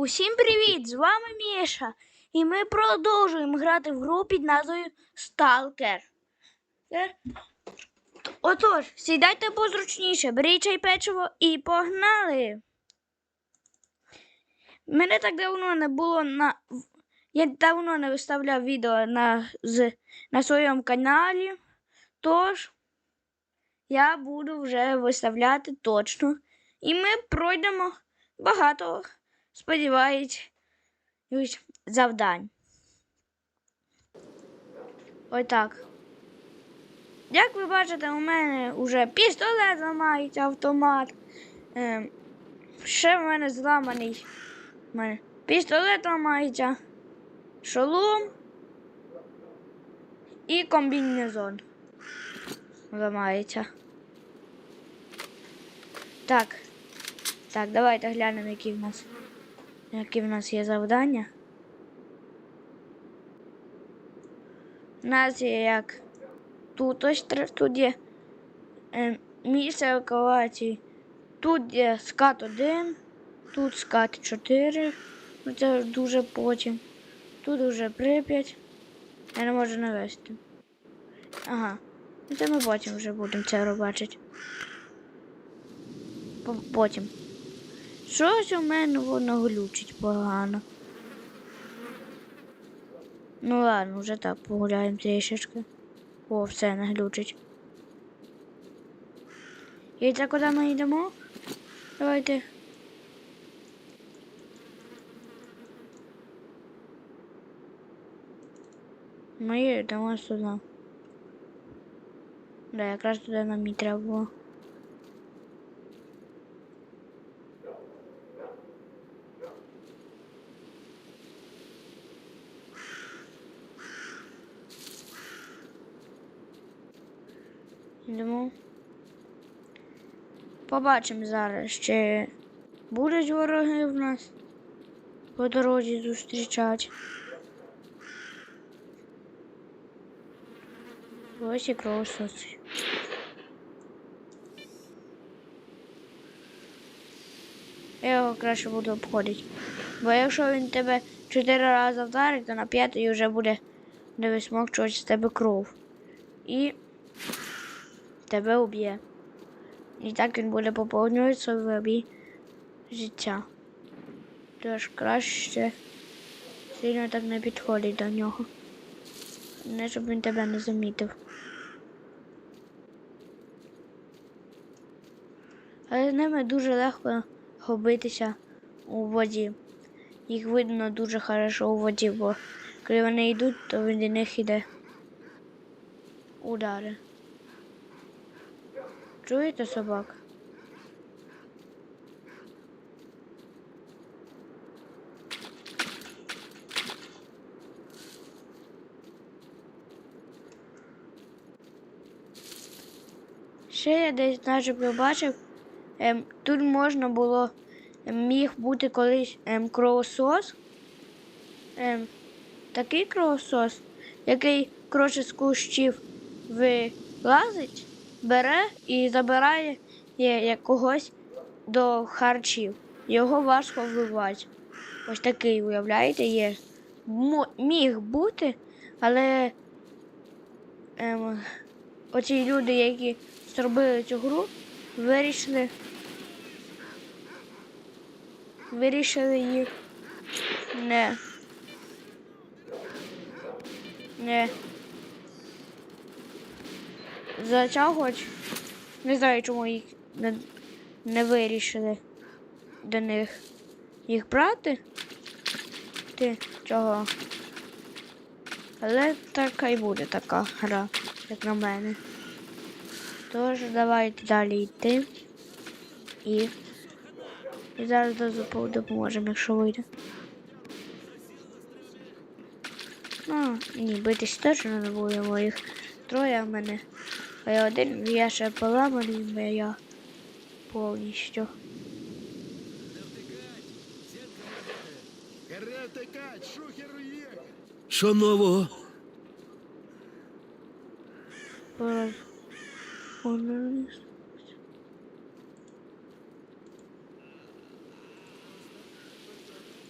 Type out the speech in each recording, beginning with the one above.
Усім привіт! З вами Міша. І ми продовжуємо грати в гру під назвою. Е, Отож, сідайте позручніше, беріть чай печиво і погнали. Мене так давно не було на. Я давно не виставляв відео на, з, на своєму каналі. Тож я буду вже виставляти точно. І ми пройдемо багато, сподіваюсь, завдань. Ось так. Як ви бачите, у мене вже пістолет зламається автомат. Ем, ще в мене зламаний. Мене пістолет ламається, шолом і комбінезон ламається. Так. Так, давайте глянемо, які в нас, які в нас є завдання. У нас є як тут ось тут є е, місце евакуації. Тут є скат 1, тут скат 4. Ну це дуже потім. Тут вже Прип'ять. Я не можу навести. Ага. Ну це ми потім вже будемо це бачити. По- Щось у мене воно глючить погано. Ну ладно, вже так погуляємо трішечки. О, все не глючить. І це куди ми йдемо? Давайте. Ми йдемо сюди. Да, якраз туди нам і треба було. Йдемо. Побачимо зараз, чи будуть вороги в нас по дорозі зустрічати. Ось і кровососи. Я його краще буду обходити. Бо якщо він тебе чотири рази вдарить, то на п'ятий вже буде не висмокчувати з тебе кров. І тебе уб'є. І так він буде поповнювати собі життя. Тож краще сильно так не підходить до нього. Не щоб він тебе не замітив. Але з ними дуже легко губитися у воді. Їх видно дуже хорошо у воді, бо коли вони йдуть, то від них іде удари. Чуєте собак? Ще я десь начебто бачив, ем, тут можна було, ем, міг бути колись ем, кровосос. Ем, такий кровосос, який коротше з кущів вилазить, бере і забирає є, як когось до харчів. Його важко вбивати. Ось такий, уявляєте, є. Міг бути, але ем, оці люди, які зробили цю гру, вирішили. Вирішили їх не. Не. Затягувати. Не знаю, чому їх не, не вирішили до них їх брати. Ти чого? Але така і буде така гра, як на мене. Тож давайте далі йти. І, і зараз допоможемо, якщо вийде. Ну, ні, битись точно не будемо їх троє в мене. А я один, я ще поламаний, бо я повністю. Що нового?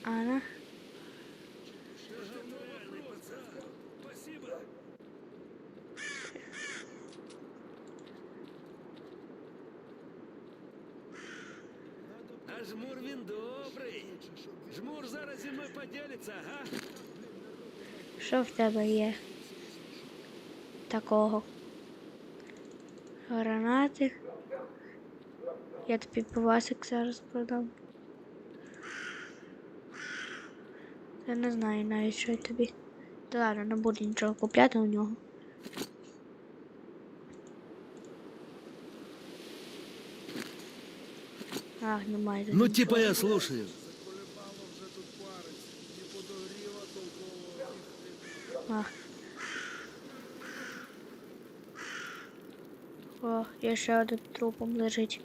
Ана. А жмур він добрий. Жмур зараз зі мною поділиться, ага. Що в тебе є? Такого. Гранати. Я тобі пивасик зараз продам. Я не знаю навіть, що тобі. Та ладно, не буду нічого купляти у нього. Ах, немає. тут Ну, типа я слушаю. Ах. О, є ще один трупом лежить.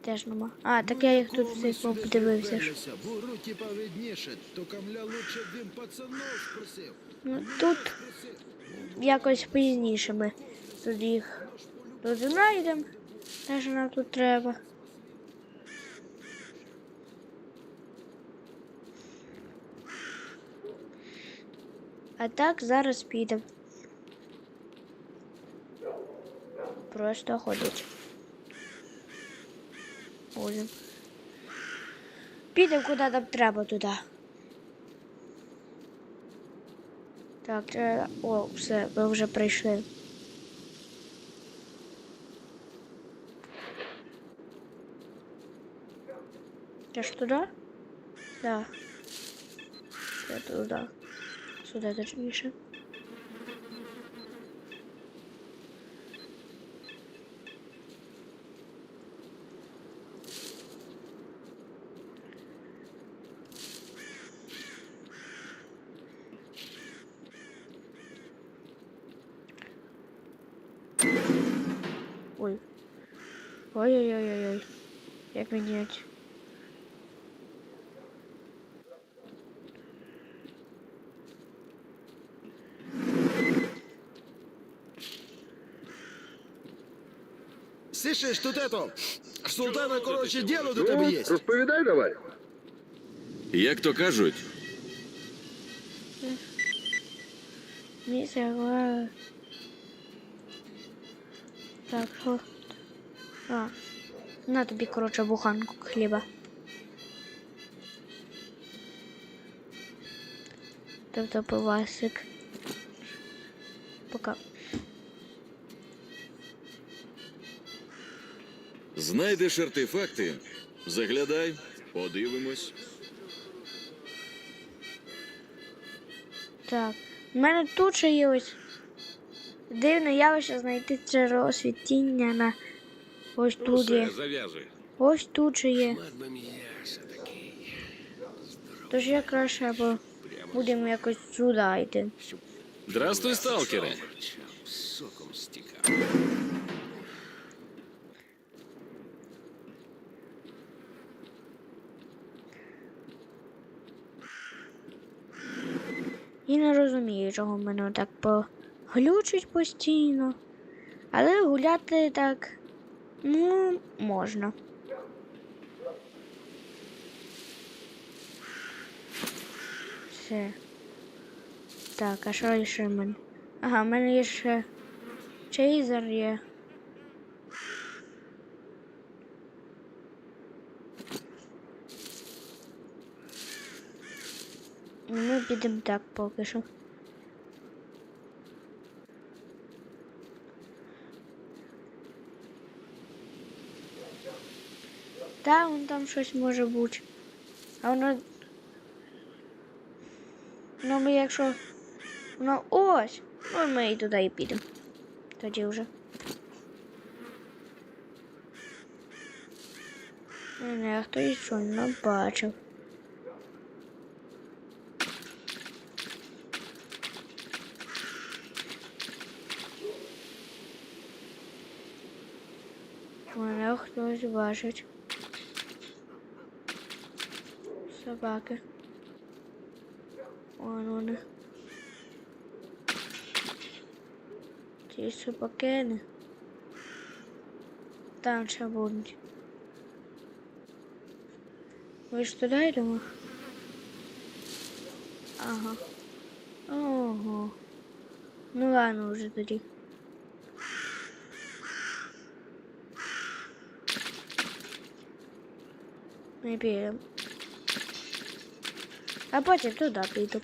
Теж нема. А, так я їх тут всіх подивився. Буру типа видніше, то камля лучше б він пацанов спросив. Ну, тут якось пізніше ми тут їх тут знайдемо. Те, нам тут треба. А так зараз підемо. Просто ходить. Будем. Підемо куди нам треба туди. Так. О, все, ви вже прийшли. Це ж туди? Да. Це туди. Сюди точніше. Ой. Ой-ой-ой-ой. Як міняти? Слышиш, тут это, султана, короче, діло до тебе є. Розповідай давай. Як то кажуть, Місяць. Так, що? А. На тобі, коротше, буханку хліба. Тобто пивасик. Пока. Знайдеш артефакти, заглядай, подивимось. Так. У мене тут ще є ось дивне явище знайти джерело світіння на ось тут є. зав'яжи. Ось тут же є. Тож я краще або будемо якось сюди йти. Здрастуй, сталкере. І не розумію, чого мене так поглючить постійно. Але гуляти так ну, можна. Все. Так, а що ще в мене? Ага, в мене є ще чейзер є. Ми підемо так поки що. Та, вон там щось може бути. А воно. Ну, ми якщо. Воно ось. Ну, ми і туди і підемо. Тоді вже. Не, а хто нічого не бачив. Мене хтось. Собаки. Вон вони. Ті собаки. Там ще будуть. Ви ж туди йдемо? Ага. Ого. Ну ладно вже тоді. Не підемо. А потім туди піду.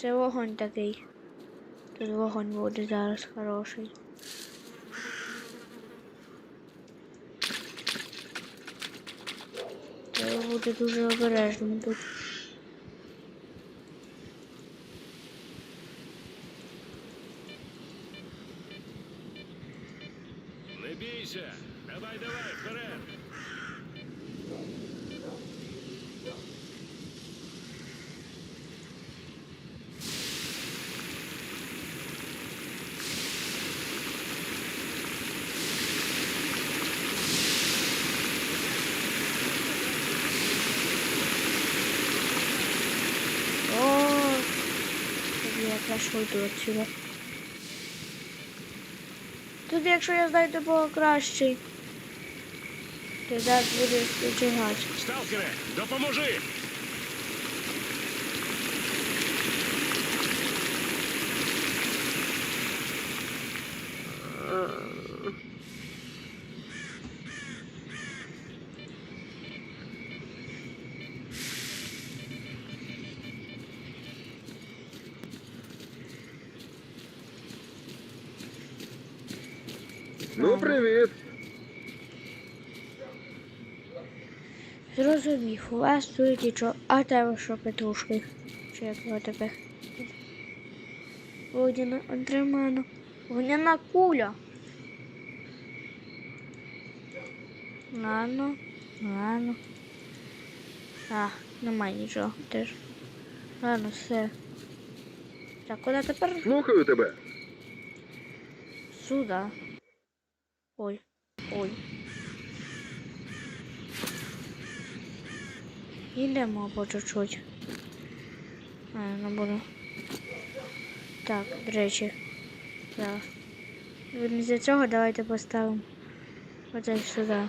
Це вогонь такий. Тут вогонь буде зараз хороший. Треба бути дуже обережним тут. Не бійся. Давай, давай, вперед. О, краще уйду отсюда. Тут, якщо я знайду було кращий, то зараз буде відчигати. Сталкере, допоможи! Ну, привіт. Зрозумів, у вас тут нічого, а тебе що петрушки? Чи як його тепер? Водяна Андремана. Вогняна куля. Ладно, ладно. А, немає нічого теж. Ладно, все. Так, куди тепер? Слухаю тебе. Сюда. Ой. Йдемо по чуть-чуть. А, не буду. Так, до речі. Так. Для цього давайте поставимо оце сюди.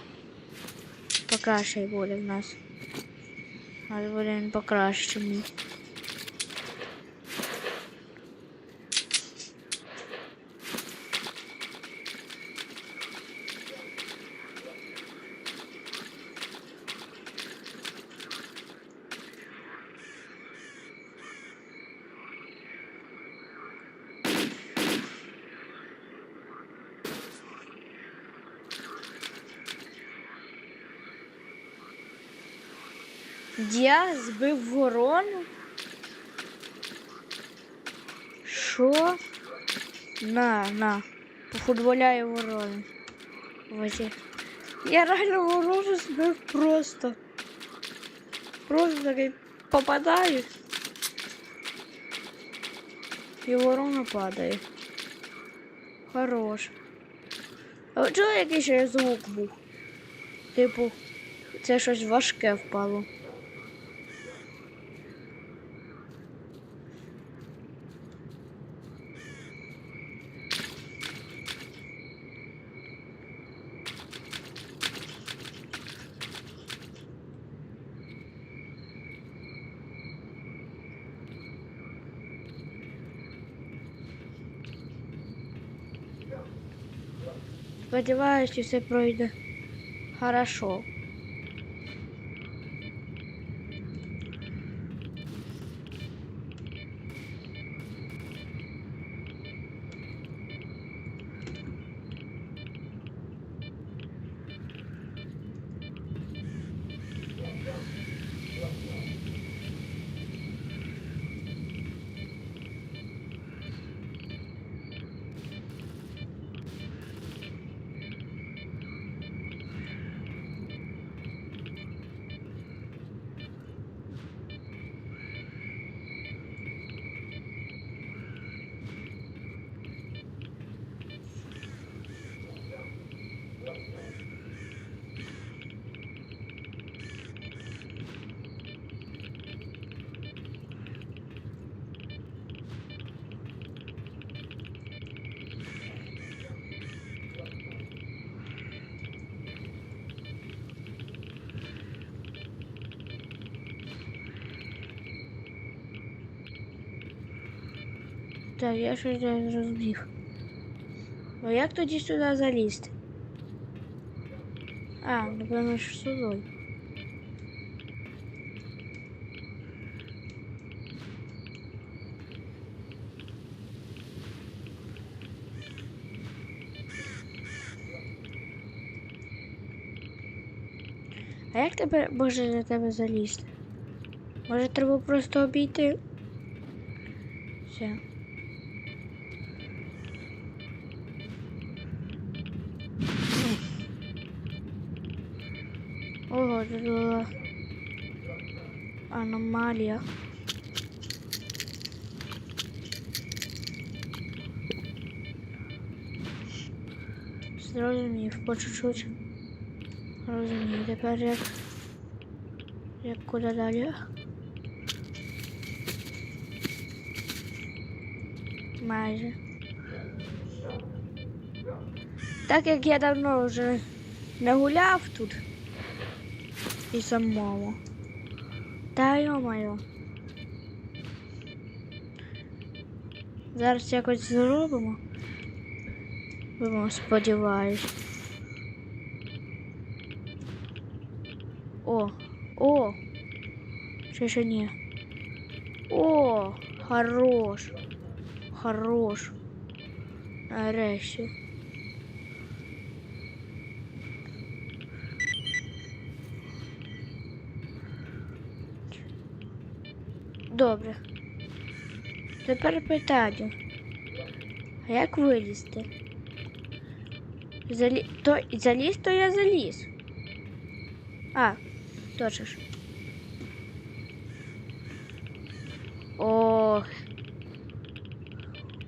Покраще буде в нас. Але буде він покращений. Я збив ворону? Що? На, на. Пофутболяю ворону. Возі. Я реально ворону збив просто. Просто такий попадаю. І ворона падає. Хорош. А чого якийсь ще звук був? Типу, це щось важке впало. Сподіваюсь, все пройде хорошо. Так, я щось не зрозумів. Ну як тоді сюди залізти? А, напевно, що сюди. А як тепер може за тебе залізти? Може треба просто обійти? Все. Була аномалія. Зрозумів, по чуть-чуть. Розумію, тепер як. Як куди далі? Майже. Так як я давно вже не гуляв тут. І самому. Та йо-моє. Зараз якось зробимо. Будемо сподіваюсь. О, о. Ще ще ні. О, хорош. Хорош. Нарешті. Добре. Тепер питання. А як вилізти? Залі... То... Заліз, то я заліз. А, точно ж. Ох.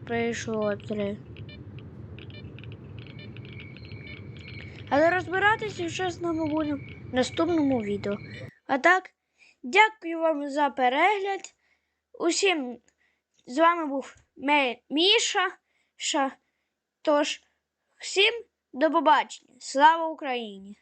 Прийшло три. Але розбиратися вже з нами будемо в наступному відео. А так, дякую вам за перегляд. Усім з вами був Міша. Ша. Тож, всім до побачення. Слава Україні!